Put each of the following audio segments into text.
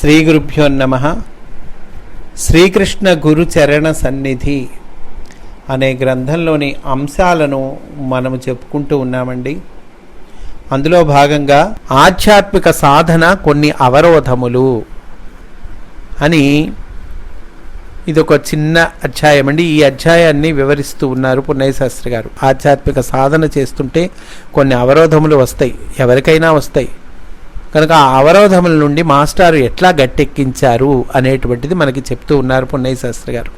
శ్రీ గురుభ్యో నమ. శ్రీకృష్ణ గురు చరణ సన్నిధి అనే గ్రంథంలోని అంశాలను మనము చెప్పుకుంటూ ఉన్నామండి. అందులో భాగంగా ఆధ్యాత్మిక సాధన కొన్ని అవరోధములు అని ఇదొక చిన్న అధ్యాయం అండి ఈ అధ్యాయాన్ని వివరిస్తూ ఉన్నారు పున్నయ్య శాస్త్రి గారు. ఆధ్యాత్మిక సాధన చేస్తుంటే కొన్ని అవరోధములు వస్తాయి. ఎవరికైనా వస్తాయి. కనుక ఆ అవరోధముల నుండి మాస్టారు ఎట్లా గట్టెక్కించారు అనేటువంటిది మనకి చెప్తూ ఉన్నారు పున్నయ్య శాస్త్రి గారు.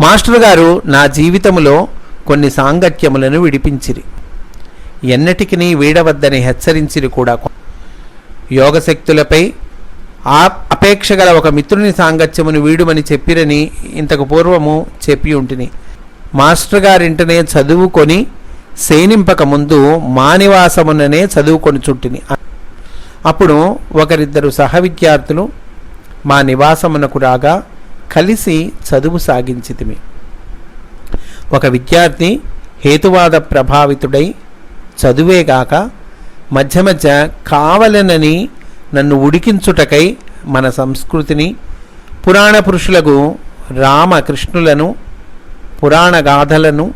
మాస్టర్ గారు నా జీవితంలో కొన్ని సాంగత్యములను విడిపించిరి. ఎన్నటికి వీడవద్దని హెచ్చరించిరి కూడా. యోగశక్తులపై ఆ అపేక్ష గల ఒక మిత్రుని సాంగత్యమును వీడుమని చెప్పిరని ఇంతకు పూర్వము చెప్పి ఉంటిని. మాస్టర్ గారింటనే చదువుకొని సేనింపక ముందు మానివాసముననే చదువుకొని చుట్టిని అప్పుడు ఒకరిద్దరు సహ విద్యార్థులు మా నివాసమునకు రాగా కలిసి చదువు సాగించితిమి. ఒక విద్యార్థి హేతువాద ప్రభావితుడై చదువేగాక మధ్య మధ్య కావలనని నన్ను ఉడికించుటకై మన సంస్కృతిని పురాణ పురుషులకు రామకృష్ణులను పురాణ గాథలను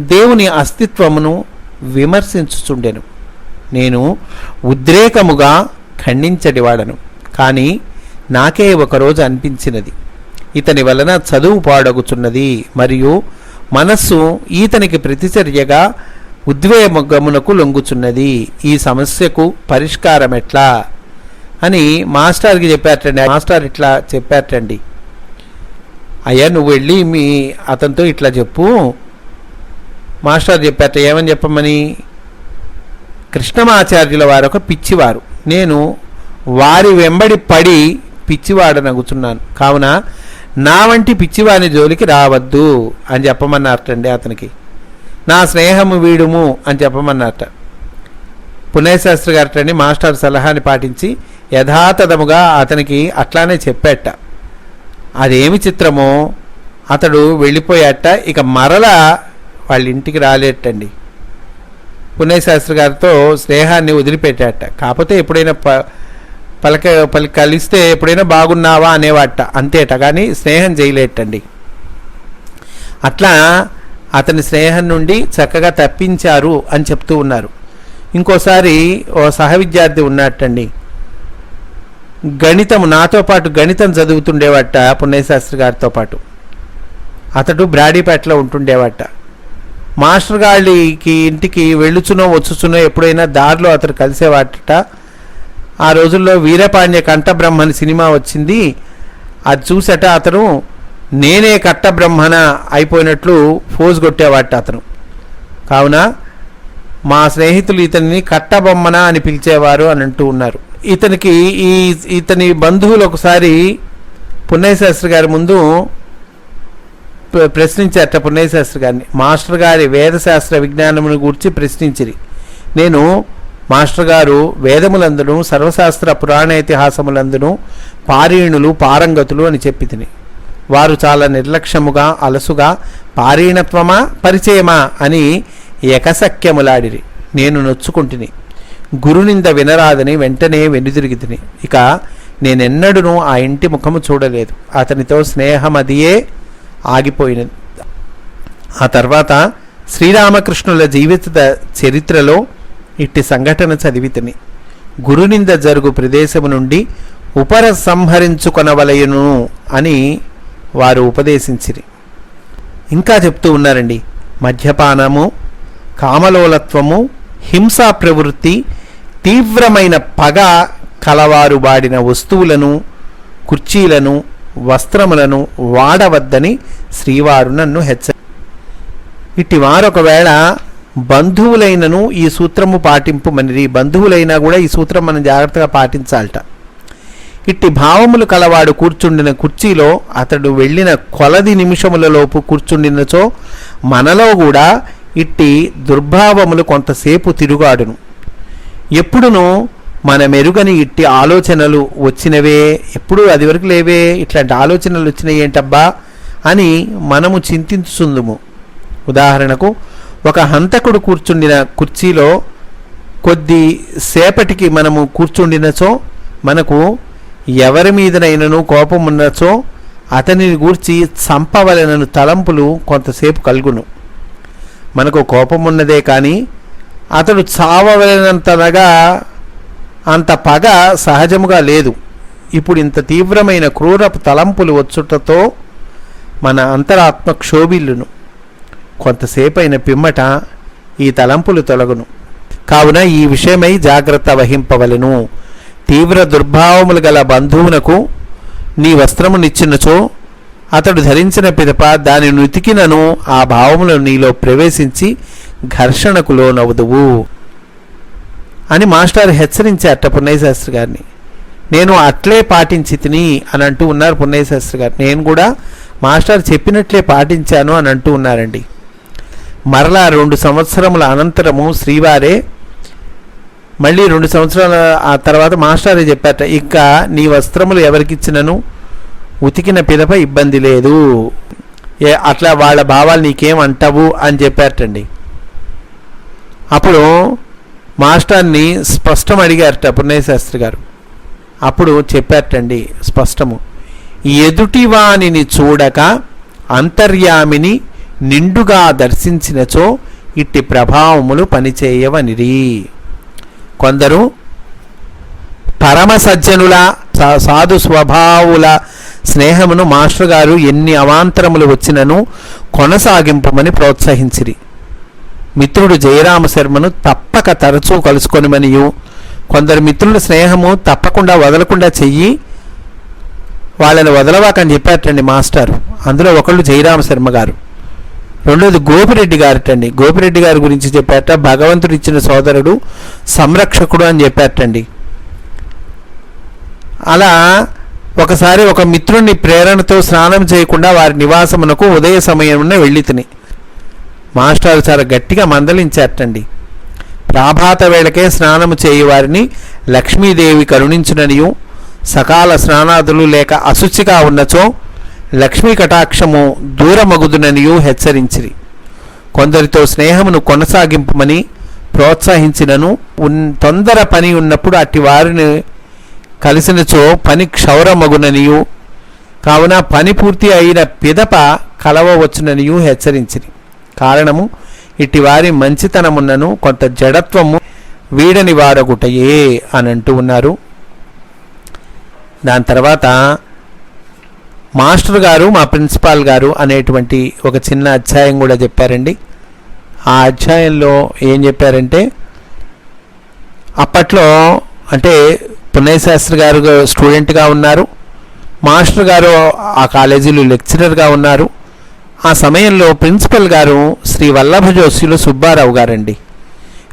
దేవుని అస్తిత్వమును విమర్శించుచుండెను. నేను ఉద్రేకముగా ఖండించడివాడను. కానీ నాకే ఒకరోజు అనిపించినది. ఇతని వలన చదువు పాడగుచున్నది. మరియు మనస్సు ఈతనికి ప్రతిచర్యగా ఉద్వేగమునకు లొంగుచున్నది. ఈ సమస్యకు పరిష్కారం ఎట్లా అని మాస్టర్కి చెప్పారటండి. మాస్టర్ ఇట్లా చెప్పారటండి. అయ్యా నువ్వు వెళ్ళి మీ అతనితో ఇట్లా చెప్పు. మాస్టర్ చెప్పారట ఏమని చెప్పమని? కృష్ణమాచార్యుల వారు ఒక పిచ్చివారు. నేను వారి వెంబడి పడి పిచ్చివాడనగుచున్నాను. కావున నా వంటి పిచ్చివాని జోలికి రావద్దు అని చెప్పమన్నారటండి అతనికి. నా స్నేహము వీడుము అని చెప్పమన్నారట. పుణ్యశాస్త్రి గారటండి మాస్టర్ సలహాని పాటించి యథాతథముగా అతనికి అట్లానే చెప్పాట. అదేమి చిత్రమో? అతడు వెళ్ళిపోయాట ఇక మరల వాళ్ళ ఇంటికి రాలేటండి. పుణ్యశాస్త్రి గారితో స్నేహాన్ని వదిలిపెట్టాట కాకపోతే ఎప్పుడైనా ప పలక పలి కలిస్తే ఎప్పుడైనా బాగున్నావా అనేవాట. అంతేట. కానీ స్నేహం చేయలేటండి. అట్లా అతని స్నేహం నుండి చక్కగా తప్పించారు అని చెప్తూ ఉన్నారు. ఇంకోసారి ఓ సహ విద్యార్థి ఉన్నట్టండి గణితం నాతో పాటు గణితం చదువుతుండేవాట పుణ్యశాస్త్రి గారితో పాటు. అతడు బ్రాడీపేటలో ఉంటుండేవాట. మాస్టర్ గారికి ఇంటికి వెళ్ళుచునో వచ్చుచునో ఎప్పుడైనా దారిలో అతడు కలిసేవాట ఆ రోజుల్లో వీరపాండ్య కంఠబ్రహ్మని సినిమా వచ్చింది. అది చూసట అతను నేనే కట్టబ్రహ్మణ అయిపోయినట్లు ఫోజ్ కొట్టేవాట అతను. కావున మా స్నేహితులు ఇతన్ని కట్టబొమ్మన అని పిలిచేవారు అని అంటూ ఉన్నారు. ఇతనికి ఈ ఇతని బంధువులు ఒకసారి పుణ్యశాస్త్రి గారి ముందు ప్రశ్నించారట పుణ్యశాస్త్రి గారిని మాస్టర్ గారి వేదశాస్త్ర విజ్ఞానమును గురించి ప్రశ్నించిరి. నేను మాస్టర్ గారు వేదములందును సర్వశాస్త్ర పురాణ ఇతిహాసములందును పారీణులు పారంగతులు అని చెప్పి తిని వారు చాలా నిర్లక్ష్యముగా అలసుగా పారీణత్వమా పరిచయమా అని ఎకసఖ్యములాడిరి నేను నొచ్చుకుంటుని. గురునింద వినరాదని వెంటనే వెనుదిరిగి తిని ఇక నేనెన్నడూనూ ఆ ఇంటి ముఖము చూడలేదు. అతనితో స్నేహమదియే ఆగిపోయినది ఆ తర్వాత శ్రీరామకృష్ణుల జీవిత చరిత్రలో ఇట్టి సంఘటన చదివితిని గురునింద జరుగు ప్రదేశము నుండి ఉపర సంహరించుకొనవలయును అని వారు ఉపదేశించిరి. ఇంకా చెప్తూ ఉన్నారండి మద్యపానము కామలోలత్వము హింసా ప్రవృత్తి తీవ్రమైన పగ కలవారు వాడిన వస్తువులను కుర్చీలను వస్త్రములను వాడవద్దని శ్రీవారు నన్ను హెచ్చ ఇట్టి వారొకవేళ బంధువులైనను ఈ సూత్రము పాటింపు మనిది బంధువులైనా కూడా ఈ సూత్రం మనం జాగ్రత్తగా పాటించాలట. ఇట్టి భావములు కలవాడు కూర్చుండిన కుర్చీలో అతడు వెళ్ళిన కొలది నిమిషములలోపు కూర్చుండినచో మనలో కూడా ఇట్టి దుర్భావములు కొంతసేపు తిరుగాడును. ఎప్పుడును మన మెరుగని ఇట్టి ఆలోచనలు వచ్చినవే? ఎప్పుడు అది వరకు లేవే? ఇట్లాంటి ఆలోచనలు వచ్చినాయి ఏంటబ్బా? అని మనము చింతించుందుము ఉదాహరణకు ఒక హంతకుడు కూర్చుండిన కుర్చీలో కొద్ది సేపటికి మనము కూర్చుండినచో మనకు ఎవరి మీదనైనను కోపం ఉన్నచో అతనిని గూర్చి చంపవలనను తలంపులు కొంతసేపు కలుగును. మనకు కోపం ఉన్నదే కానీ అతడు చావవలనంతగా అంత పగ సహజముగా లేదు. ఇప్పుడు ఇంత తీవ్రమైన క్రూరపు తలంపులు వచ్చుటతో మన అంతరాత్మ క్షోభిల్లును. కొంతసేపైన పిమ్మట ఈ తలంపులు తొలగును. కావున ఈ విషయమై జాగ్రత్త వహింపవలెను. తీవ్ర దుర్భావములు గల బంధువునకు నీ వస్త్రమునిచ్చినచో అతడు ధరించిన పిదప దాని నుతికినను ఆ భావములు నీలో ప్రవేశించి ఘర్షణకు లోనవుదువు. అని మాస్టర్ హెచ్చరించారట పున్నయ్యశాస్త్రి గారిని. నేను అట్లే పాటించి తిని అని అంటూ ఉన్నారు పున్నయ్యశాస్త్రి గారు. నేను కూడా మాస్టర్ చెప్పినట్లే పాటించాను అని అంటూ ఉన్నారండి. మరలా రెండు సంవత్సరముల అనంతరము శ్రీవారే మళ్ళీ రెండు సంవత్సరాల ఆ తర్వాత మాస్టారే చెప్పారట ఇక నీ వస్త్రములు ఎవరికిచ్చినను? ఉతికిన పిదప ఇబ్బంది లేదు. ఏ అట్లా వాళ్ళ భావాలు నీకేం అంటావు? అని చెప్పారటండి. అప్పుడు మాస్టర్ని స్పష్టం అడిగారట పున్నయ్య శాస్త్రి గారు. అప్పుడు చెప్పారటండి స్పష్టము. ఎదుటివానిని చూడక అంతర్యామిని నిండుగా దర్శించినచో ఇట్టి ప్రభావములు పనిచేయవనిరి. కొందరు పరమ సజ్జనుల సా- సాధు స్వభావుల స్నేహమును మాస్టర్ గారు ఎన్ని అవాంతరములు వచ్చినను కొనసాగింపమని ప్రోత్సహించిరి. మిత్రుడు జయరామ శర్మను తప్పక తరచూ కలుసుకొనిమనియు. కొందరు మిత్రుల స్నేహము తప్పకుండా వదలకుండా చెయ్యి. వాళ్ళని వదలవాకని చెప్పారటండి మాస్టర్. అందులో ఒకళ్ళు జయరామ శర్మ గారు. రెండోది గోపిరెడ్డి గారటండి. గోపిరెడ్డి గారి గురించి చెప్పారట భగవంతుడు ఇచ్చిన సోదరుడు సంరక్షకుడు అని చెప్పారటండి అలా ఒకసారి ఒక మిత్రుణ్ణి ప్రేరణతో స్నానం చేయకుండా వారి నివాసమునకు ఉదయ సమయమున వెళ్ళి తిని మాస్టారు చాలా గట్టిగా మందలించారటండి. ప్రాభాత వేళకే స్నానము చేయి వారిని లక్ష్మీదేవి కరుణించుననియు సకాల స్నానాదులు లేక అశుచిగా ఉన్నచో లక్ష్మీ కటాక్షము దూరమగుదుననియు హెచ్చరించిరి. కొందరితో స్నేహమును కొనసాగింపమని ప్రోత్సహించినను తొందర పని ఉన్నప్పుడు అట్టి వారిని కలిసినచో పని క్షౌరమగుననియు కావున పని పూర్తి అయిన పిదప కలవవచ్చుననియు హెచ్చరించిరి. కారణము ఇట్టి వారి మంచితనమున్నను కొంత జడత్వము వీడని వారగుటయే అని అంటూ ఉన్నారు. దాని తర్వాత మాస్టర్ గారు మా ప్రిన్సిపాల్ గారు అనేటువంటి ఒక చిన్న అధ్యాయం కూడా చెప్పారండి. ఆ అధ్యాయంలో ఏం చెప్పారంటే అప్పట్లో అంటే పున్నయ్య శాస్త్రి గారు స్టూడెంట్గా ఉన్నారు. మాస్టర్ గారు ఆ కాలేజీలో లెక్చరర్గా ఉన్నారు. ఆ సమయంలో ప్రిన్సిపల్ గారు శ్రీ వల్లభ సుబ్బారావు గారండి.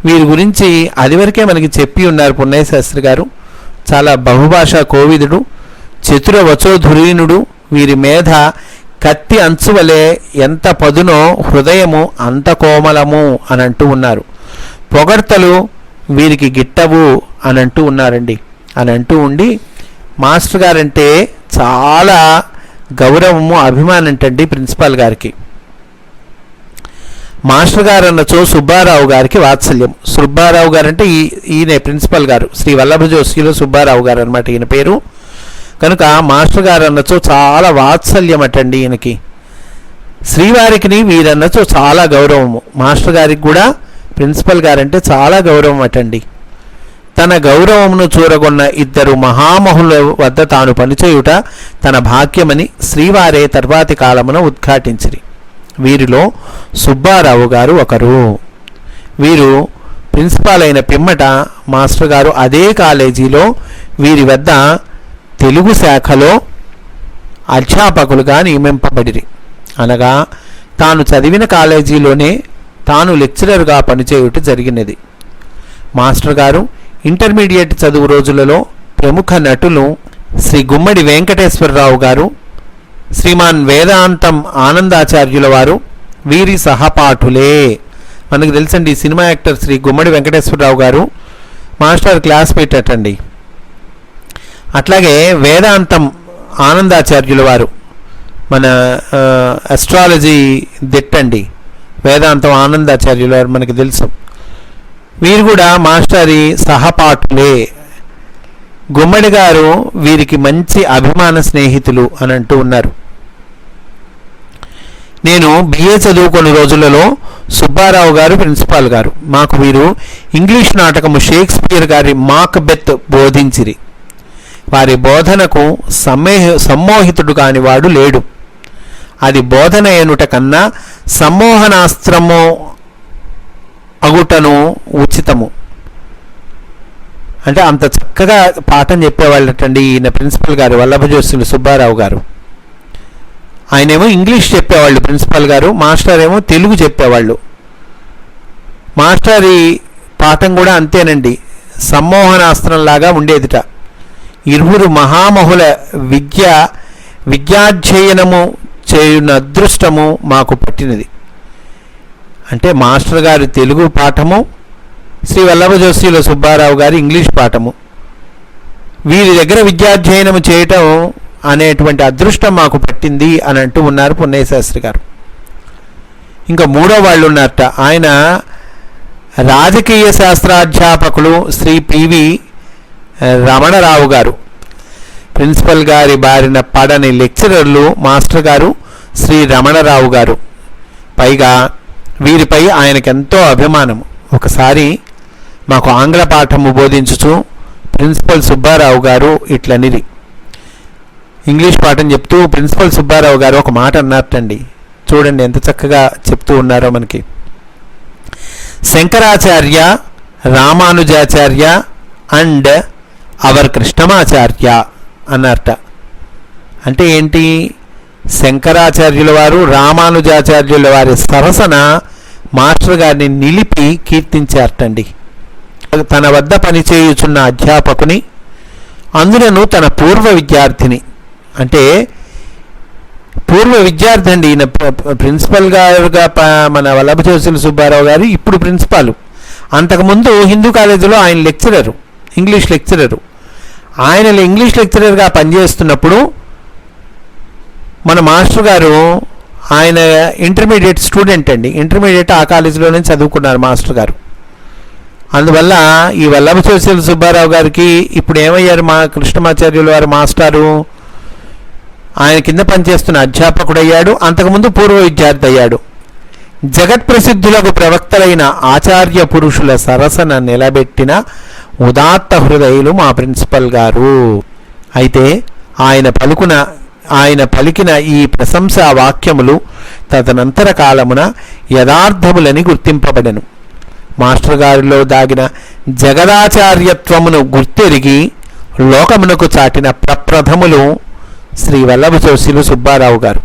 వీరి గురించి అదివరకే మనకి చెప్పి ఉన్నారు పున్నయ్య శాస్త్రి గారు. చాలా బహుభాషా కోవిదుడు చతుర వచోధురీనుడు వీరి మేధ కత్తి అంచువలే ఎంత పదునో హృదయము అంత కోమలము అని అంటూ ఉన్నారు. పొగడ్తలు వీరికి గిట్టవు అని అంటూ ఉన్నారండి. అని అంటూ ఉండి మాస్టర్ గారంటే చాలా గౌరవము అభిమానం అంటండి ప్రిన్సిపాల్ గారికి? మాస్టర్ గారు అన్నచో సుబ్బారావు గారికి వాత్సల్యం. సుబ్బారావు గారు అంటే ఈ ఈయనే ప్రిన్సిపల్ గారు. శ్రీ వల్లభ జోషిలో సుబ్బారావు గారు అనమాట ఈయన పేరు. కనుక మాస్టర్ గారు అన్నచో చాలా వాత్సల్యం అటండి ఈయనకి. శ్రీవారికి వీరన్నచో చాలా గౌరవము. మాస్టర్ గారికి కూడా ప్రిన్సిపల్ గారంటే చాలా గౌరవం అటండి. తన గౌరవమును చూరగొన్న ఇద్దరు మహామహుల వద్ద తాను పనిచేయుట తన భాగ్యమని శ్రీవారే తర్వాతి కాలమున ఉద్ఘాటించిరి. వీరిలో సుబ్బారావు గారు ఒకరు. వీరు ప్రిన్సిపాల్ అయిన పిమ్మట మాస్టర్ గారు అదే కాలేజీలో వీరి వద్ద తెలుగు శాఖలో అధ్యాపకులుగా నియమింపబడిరి. అనగా తాను చదివిన కాలేజీలోనే తాను లెక్చరర్గా పనిచేయుట జరిగినది. మాస్టర్ గారు ఇంటర్మీడియట్ చదువు రోజులలో ప్రముఖ నటులు శ్రీ గుమ్మడి వెంకటేశ్వరరావు గారు శ్రీమాన్ వేదాంతం ఆనందాచార్యుల వారు వీరి సహపాఠులే. మనకు తెలుసండి సినిమా యాక్టర్ శ్రీ గుమ్మడి వెంకటేశ్వరరావు గారు మాస్టర్ క్లాస్ అటండి అట్లాగే వేదాంతం ఆనందాచార్యుల వారు మన అస్ట్రాలజీ దిట్టండి. వేదాంతం ఆనందాచార్యుల వారు మనకు తెలుసు. వీరు కూడా మాస్టరి సహపాఠులే. గుమ్మడి గారు వీరికి మంచి అభిమాన స్నేహితులు అని అంటూ ఉన్నారు. నేను బిఏ చదువుకున్న రోజులలో సుబ్బారావు గారు ప్రిన్సిపాల్ గారు. మాకు వీరు ఇంగ్లీష్ నాటకము షేక్స్పియర్ గారి మాక్ బెత్ బోధించిరి. వారి బోధనకు సమ్మేహ సమ్మోహితుడు కాని వాడు లేడు. అది బోధన ఏనుట కన్నా సమ్మోహనాస్త్రము అగుటను ఉచితము. అంటే అంత చక్కగా పాఠం చెప్పేవాళ్ళటండి ఈయన ప్రిన్సిపల్ గారు వల్లభజోసులు సుబ్బారావు గారు. ఆయనేమో ఇంగ్లీష్ చెప్పేవాళ్ళు ప్రిన్సిపల్ గారు మాస్టర్ ఏమో తెలుగు చెప్పేవాళ్ళు. మాస్టర్ పాఠం కూడా అంతేనండి. సమ్మోహనాస్త్రంలాగా ఉండేదిట. ఇరువురు మహామహుల విద్య విద్యాధ్యయనము చేయున్న అదృష్టము మాకు పట్టినది. అంటే మాస్టర్ గారి తెలుగు పాఠము శ్రీ వల్లభ జోషిల సుబ్బారావు గారి ఇంగ్లీష్ పాఠము. వీరి దగ్గర విద్యాధ్యయనం చేయటం అనేటువంటి అదృష్టం మాకు పట్టింది అని అంటూ ఉన్నారు పున్నయ్య శాస్త్రి గారు. ఇంకా మూడో వాళ్ళు ఉన్నారట ఆయన రాజకీయ శాస్త్రాధ్యాపకులు శ్రీ పివి రమణరావు గారు. ప్రిన్సిపల్ గారి బారిన పడని లెక్చరర్లు మాస్టర్ గారు శ్రీ రమణరావు గారు. పైగా వీరిపై ఆయనకెంతో అభిమానం ఒకసారి మాకు ఆంగ్ల పాఠము బోధించుచు ప్రిన్సిపల్ సుబ్బారావు గారు ఇట్లనిది ఇంగ్లీష్ పాఠం చెప్తూ ప్రిన్సిపల్ సుబ్బారావు గారు ఒక మాట అన్నారటండి. చూడండి ఎంత చక్కగా చెప్తూ ఉన్నారో మనకి. శంకరాచార్య రామానుజాచార్య అండ్ అవర్ కృష్ణమాచార్య అన్నారట. అంటే ఏంటి? శంకరాచార్యుల వారు రామానుజాచార్యుల వారి సరసన మాస్టర్ గారిని నిలిపి కీర్తించారటండి. తన వద్ద పనిచేయుచున్న అధ్యాపకుని అందులోనూ తన పూర్వ విద్యార్థిని. అంటే పూర్వ విద్యార్థి అండి ఈయన ప్రిన్సిపల్ గారుగా మన వల్లభచోసుల సుబ్బారావు గారు ఇప్పుడు ప్రిన్సిపాల్. అంతకుముందు హిందూ కాలేజీలో ఆయన లెక్చరరు ఇంగ్లీష్ లెక్చరరు. ఆయన ఇంగ్లీష్ లెక్చరర్గా పనిచేస్తున్నప్పుడు మన మాస్టర్ గారు ఆయన ఇంటర్మీడియట్ స్టూడెంట్ అండి. ఇంటర్మీడియట్ ఆ కాలేజీలోనే చదువుకున్నారు మాస్టర్ గారు. అందువల్ల ఈ వల్లభచోసుల సుబ్బారావు గారికి ఇప్పుడు ఏమయ్యారు మా కృష్ణమాచార్యుల వారి మాస్టారు? ఆయన కింద పనిచేస్తున్న అధ్యాపకుడయ్యాడు. అంతకుముందు పూర్వ విద్యార్థి అయ్యాడు. జగత్ ప్రసిద్ధులకు ప్రవక్తలైన ఆచార్య పురుషుల సరసన నిలబెట్టిన ఉదాత్త హృదయులు మా ప్రిన్సిపల్ గారు. అయితే ఆయన పలుకున ఆయన పలికిన ఈ ప్రశంసా వాక్యములు తదనంతర కాలమున యథార్థములని గుర్తింపబడెను. మాస్టర్ గారిలో దాగిన జగదాచార్యత్వమును గుర్తెరిగి లోకమునకు చాటిన ప్రప్రథములు శ్రీ వల్లభచోశిలు సుబ్బారావు గారు.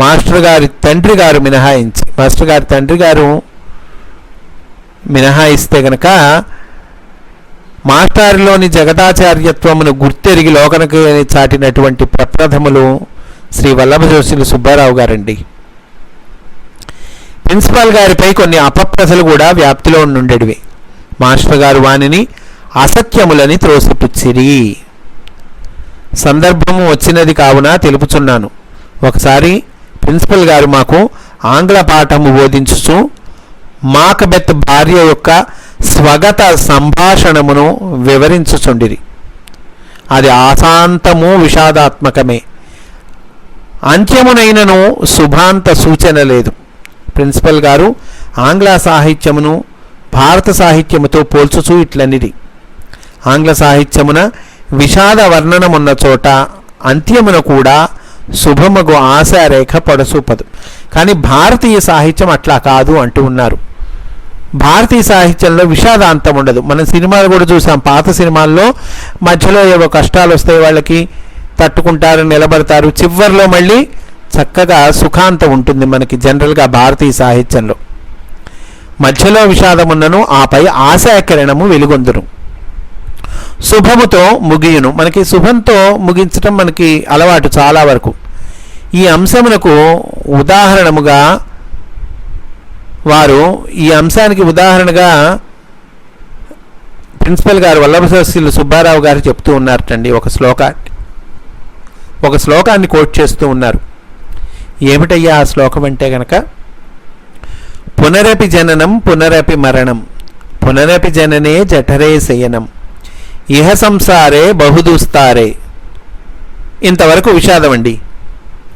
మాస్టర్ గారి తండ్రి గారు మినహాయించి మాస్టర్ గారి తండ్రి గారు మినహాయిస్తే గనక మాస్టారిలోని జగదాచార్యత్వమును గుర్తెరిగి లోకనకు చాటినటువంటి ప్రప్రథములు శ్రీ వల్లభజోషులు సుబ్బారావు గారండి. ప్రిన్సిపాల్ గారిపై కొన్ని అపప్రథలు కూడా వ్యాప్తిలో నుండెడివి. మాస్టర్ గారు వానిని అసత్యములని త్రోసిపుచ్చిరి. సందర్భము వచ్చినది కావున తెలుపుచున్నాను. ఒకసారి ప్రిన్సిపల్ గారు మాకు ఆంగ్ల పాఠము బోధించుచు మాకబెత్ భార్య యొక్క స్వగత సంభాషణమును వివరించుచుండిరి. అది ఆశాంతము విషాదాత్మకమే. అంత్యమునైనను శుభాంత సూచన లేదు. ప్రిన్సిపల్ గారు ఆంగ్ల సాహిత్యమును భారత సాహిత్యముతో పోల్చుచూ ఇట్లనిది ఆంగ్ల సాహిత్యమున విషాద వర్ణనమున్న చోట అంత్యమున కూడా శుభమగు ఆశారేఖ పడసూపదు. కానీ భారతీయ సాహిత్యం అట్లా కాదు అంటూ ఉన్నారు. భారతీయ సాహిత్యంలో విషాదాంతం ఉండదు. మనం సినిమాలు కూడా చూసాం. పాత సినిమాల్లో మధ్యలో ఏవో కష్టాలు వస్తాయి. వాళ్ళకి తట్టుకుంటారు నిలబడతారు. చివరిలో మళ్ళీ చక్కగా సుఖాంతం ఉంటుంది మనకి జనరల్గా భారతీయ సాహిత్యంలో. మధ్యలో విషాదం ఉన్నను ఆపై ఆశాకిరణము వెలుగొందును. శుభముతో ముగియును. మనకి శుభంతో ముగించటం మనకి అలవాటు చాలా వరకు. ఈ అంశమునకు ఉదాహరణముగా వారు ఈ అంశానికి ఉదాహరణగా ప్రిన్సిపల్ గారు వల్లభశాస్త్రులు సుబ్బారావు గారు చెప్తూ ఉన్నారటండి. ఒక శ్లోకాన్ని ఒక శ్లోకాన్ని కోట్ చేస్తూ ఉన్నారు. ఏమిటయ్యా ఆ శ్లోకం అంటే గనక పునరపి జననం పునరపి మరణం పునరపి జననే జఠరే శయనం ఇహ సంసారే బహుదూస్తారే. ఇంతవరకు విషాదం అండి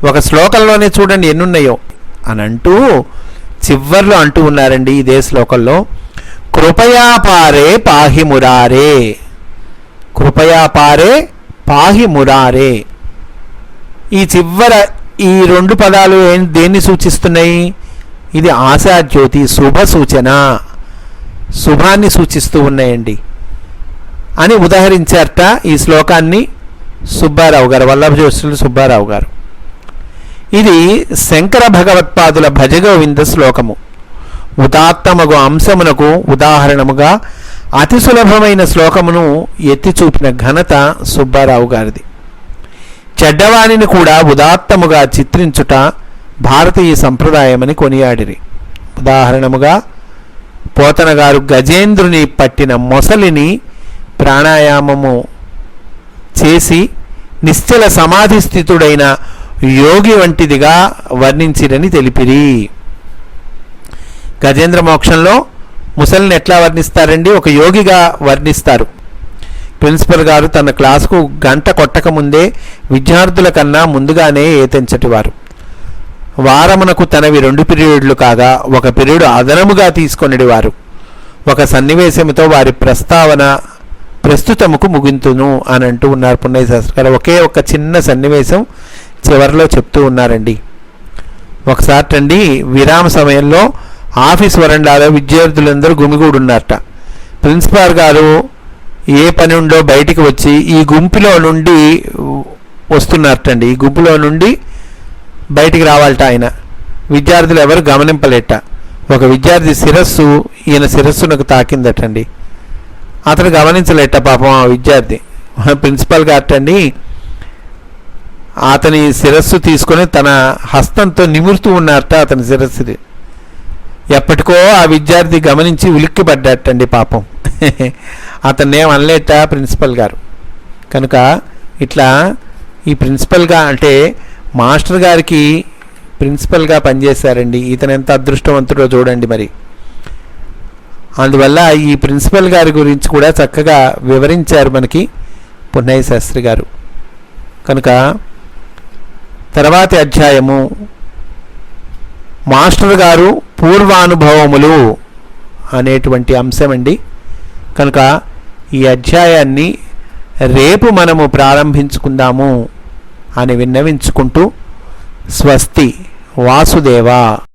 ఒక శ్లోకంలోనే చూడండి ఎన్నున్నాయో. అని అంటూ చివర్లో అంటూ ఉన్నారండి ఇదే శ్లోకంలో కృపయా పారే పాహి మురారే కృపయా పారే పాహి మురారే. ఈ చివర ఈ రెండు పదాలు దేన్ని సూచిస్తున్నాయి? ఇది ఆశాజ్యోతి శుభ సూచన శుభాన్ని సూచిస్తూ ఉన్నాయండి. అని ఉదహరించారట ఈ శ్లోకాన్ని సుబ్బారావు గారు వల్లభజోషులు సుబ్బారావు గారు. ఇది శంకర భగవత్పాదుల భజగోవింద శ్లోకము. ఉదాత్తమగు అంశమునకు ఉదాహరణముగా అతి సులభమైన శ్లోకమును ఎత్తి చూపిన ఘనత సుబ్బారావు గారిది. చెడ్డవాణిని కూడా ఉదాత్తముగా చిత్రించుట భారతీయ సంప్రదాయమని కొనియాడిరి. ఉదాహరణముగా పోతనగారు గజేంద్రుని పట్టిన మొసలిని ప్రాణాయామము చేసి నిశ్చల సమాధి స్థితుడైన యోగి వంటిదిగా వర్ణించిరని తెలిపిరి. గజేంద్ర మోక్షంలో ముసలిని ఎట్లా వర్ణిస్తారండి? ఒక యోగిగా వర్ణిస్తారు. ప్రిన్సిపల్ గారు తన క్లాసుకు గంట కొట్టక ముందే విద్యార్థుల కన్నా ముందుగానే ఏతెంచటివారు వారమునకు తనవి రెండు పీరియడ్లు కాగా ఒక పీరియడ్ అదనముగా తీసుకొనిడివారు ఒక సన్నివేశముతో వారి ప్రస్తావన ప్రస్తుతముకు ముగింతును అని అంటూ ఉన్నారు పున్నయ్య శాస్త్రి గారు. ఒకే ఒక చిన్న సన్నివేశం చివరిలో చెప్తూ ఉన్నారండి. ఒకసారి అండి విరామ సమయంలో ఆఫీస్ వరండాలో విద్యార్థులందరూ గుమిగూడున్నారట. ప్రిన్సిపాల్ గారు ఏ పని ఉందో బయటికి వచ్చి ఈ గుంపులో నుండి వస్తున్నారటండి. ఈ గుంపులో నుండి బయటికి రావాలట ఆయన. విద్యార్థులు ఎవరు గమనింపలేట. ఒక విద్యార్థి శిరస్సు ఈయన శిరస్సునకు తాకిందటండి. అతను గమనించలేట పాపం ఆ విద్యార్థి. ప్రిన్సిపల్ గారటండి అతని శిరస్సు తీసుకొని తన హస్తంతో నిమురుతూ ఉన్నారట అతని శిరస్సుది. ఎప్పటికో ఆ విద్యార్థి గమనించి ఉలిక్కిపడ్డాటండి పాపం. అతన్ని అనలేట ప్రిన్సిపల్ గారు. కనుక ఇట్లా ఈ ప్రిన్సిపల్గా అంటే మాస్టర్ గారికి ప్రిన్సిపల్గా పనిచేశారండి. ఇతను ఎంత అదృష్టవంతుడో చూడండి మరి. అందువల్ల ఈ ప్రిన్సిపల్ గారి గురించి కూడా చక్కగా వివరించారు మనకి పున్నయ్య శాస్త్రి గారు. కనుక తర్వాతి అధ్యాయము. మాస్టర్ గారు పూర్వానుభవములు అనేటువంటి అంశం అండి కనుక ఈ అధ్యాయాన్ని రేపు మనము ప్రారంభించుకుందాము అని విన్నవించుకుంటూ స్వస్తి వాసుదేవ.